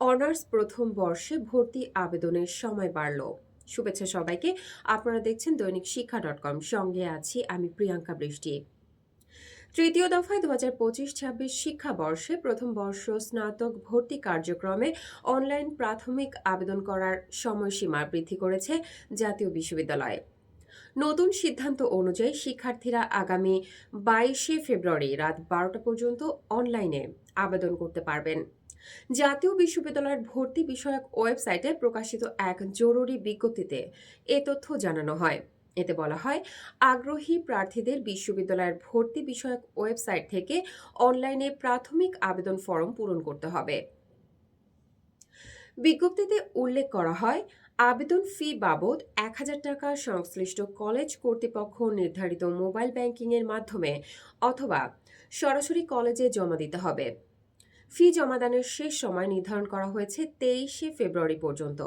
Honours প্রথম বর্ষে ভর্তি আবেদনের সময় বাড়ল। শুভেচ্ছা সবাইকে। আপনারা দেখছেন দৈনিক শিক্ষা ডট কম। সঙ্গে আছি আমি প্রিয়াঙ্কা বৃষ্টি। তৃতীয় দফায় দু হাজার পঁচিশ ছাব্বিশ শিক্ষাবর্ষে প্রথম বর্ষ স্নাতক ভর্তি কার্যক্রমে অনলাইন প্রাথমিক আবেদন করার সময়সীমা বৃদ্ধি করেছে জাতীয় বিশ্ববিদ্যালয়। নতুন সিদ্ধান্ত অনুযায়ী শিক্ষার্থীরা আগামী বাইশে ফেব্রুয়ারি রাত বারোটা পর্যন্ত অনলাইনে আবেদন করতে পারবেন। জাতীয় বিশ্ববিদ্যালয়ের ভর্তি বিষয়ক ওয়েবসাইটে প্রকাশিত এক জরুরি বিজ্ঞপ্তিতে এ তথ্য জানানো হয়। এতে বলা হয়, আগ্রহী প্রার্থীদের বিশ্ববিদ্যালয়ের ভর্তি বিষয়ক ওয়েবসাইট থেকে অনলাইনে প্রাথমিক আবেদন ফরম পূরণ করতে হবে। বিজ্ঞপ্তিতে উল্লেখ করা হয়, আবেদন ফি বাবদ এক হাজার টাকা সংশ্লিষ্ট কলেজ কর্তৃপক্ষ নির্ধারিত মোবাইল ব্যাংকিংয়ের মাধ্যমে অথবা সরাসরি কলেজে জমা দিতে হবে। ফি জমাদানের শেষ সময় নির্ধারণ করা হয়েছে তেইশে ফেব্রুয়ারি পর্যন্ত।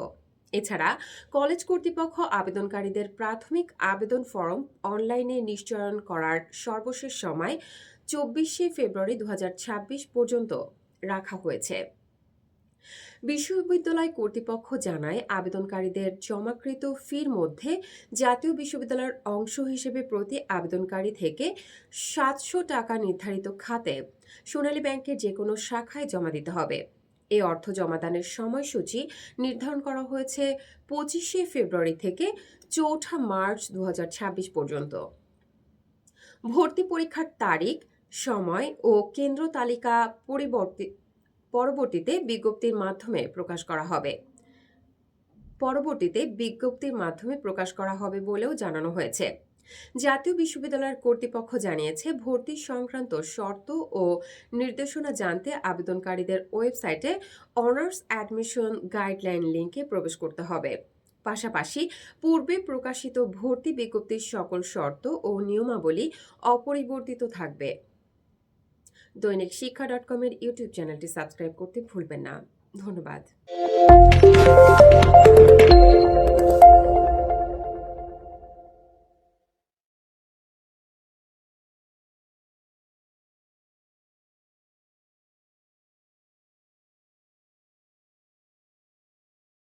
এছাড়া কলেজ কর্তৃপক্ষ আবেদনকারীদের প্রাথমিক আবেদন ফরম অনলাইনে নিশ্চয়ন করার সর্বশেষ সময় চব্বিশে ফেব্রুয়ারি দু হাজার ছাব্বিশ পর্যন্ত রাখা হয়েছে। বিশ্ববিদ্যালয় কর্তৃপক্ষ জানায়, আবেদনকারীদের জমাকৃত ফির মধ্যে জাতীয় বিশ্ববিদ্যালয়ের অংশ হিসেবে প্রতি আবেদনকারী থেকে সাতশো টাকা নির্ধারিত খাতে সোনালী ব্যাংকের যে কোনো শাখায় জমা দিতে হবে। এই অর্থ জমাদানের সময়সূচি নির্ধারণ করা হয়েছে পঁচিশে ফেব্রুয়ারি থেকে চৌঠা মার্চ দু হাজার ছাব্বিশ পর্যন্ত। ভর্তি পরীক্ষার তারিখ, সময় ও কেন্দ্র তালিকা পরিবর্তিত পরবর্তীতে বিজ্ঞপ্তির মাধ্যমে প্রকাশ করা হবে। পরবর্তীতে বিজ্ঞপ্তির মাধ্যমে প্রকাশ করা হবে বলেও জানানো হয়েছে। জাতীয় বিশ্ববিদ্যালয়ের কর্তৃপক্ষ জানিয়েছে, ভর্তি সংক্রান্ত শর্ত ও নির্দেশনা জানতে আবেদনকারীদের ওয়েবসাইটে অনার্স অ্যাডমিশন গাইডলাইন লিঙ্কে প্রবেশ করতে হবে। পাশাপাশি পূর্বে প্রকাশিত ভর্তি বিজ্ঞপ্তির সকল শর্ত ও নিয়মাবলী অপরিবর্তিত থাকবে। দৈনিক শিক্ষা ডট কমের ইউটিউব চ্যানেলটি সাবস্ক্রাইব করতে ভুলবেন না। ধন্যবাদ।